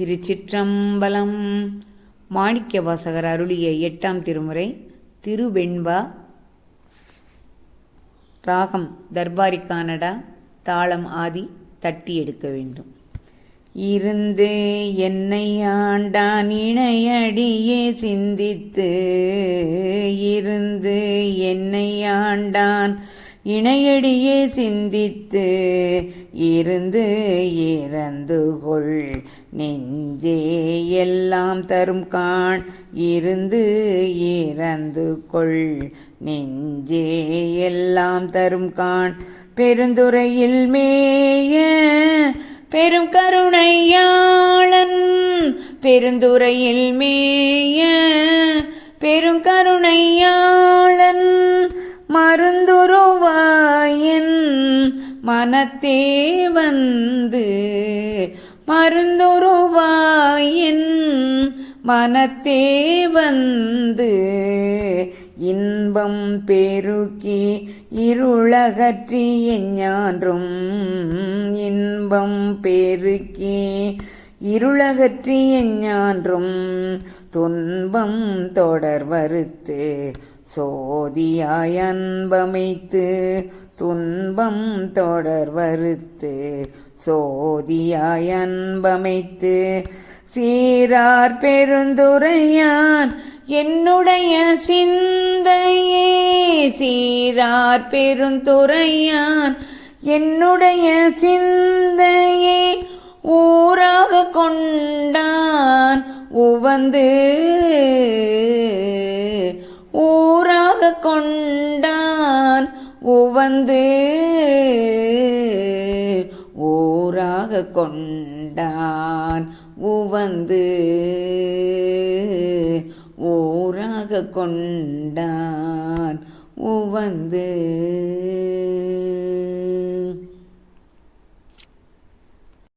திருச்சிற்றம்பலம். மாணிக்க வாசகர் அருளிய எட்டாம் திருமுறை திருவெண்பா ராகம் தர்பாரி கானடா தாளம் ஆதி தட்டி எடுக்க வேண்டும். இருந்து என்னை ஆண்டான் இணையடியே சிந்தித்து இணையடியே சிந்தித்து இருந்து இறந்து கொள். நெஞ்சே எல்லாம் தரும் காண் இருந்து இறந்து கொள். நெஞ்சே எல்லாம் தரும் காண் பெருந்துறையில் மேய பெரும் கருணையாளன். பெருந்துறையில் மேய பெரும் கருணை மனத்தே வந்து மருந்துருவாயின் மனத்தே வந்து இன்பம் பெருக்கி இருளகற்றி எஞ்ஞான்றும் இன்பம் பெருக்கி இருளகற்றி எஞ்ஞான்றும் துன்பம் தொடர் வறுத்து சோதியாய் அன்பமைத்து துன்பம் தொடர் வருத்து. சோதியாய் அன்பமைத்து சீரார் பெருந்துரையான் என்னுடைய சிந்தையே. சீரார் பெருந்துரையான் என்னுடைய சிந்தையே. ஊராக கொண்டான் உவந்து உவந்து ஊராக கொண்டான். உவந்து ஊராக கொண்டான். உவந்து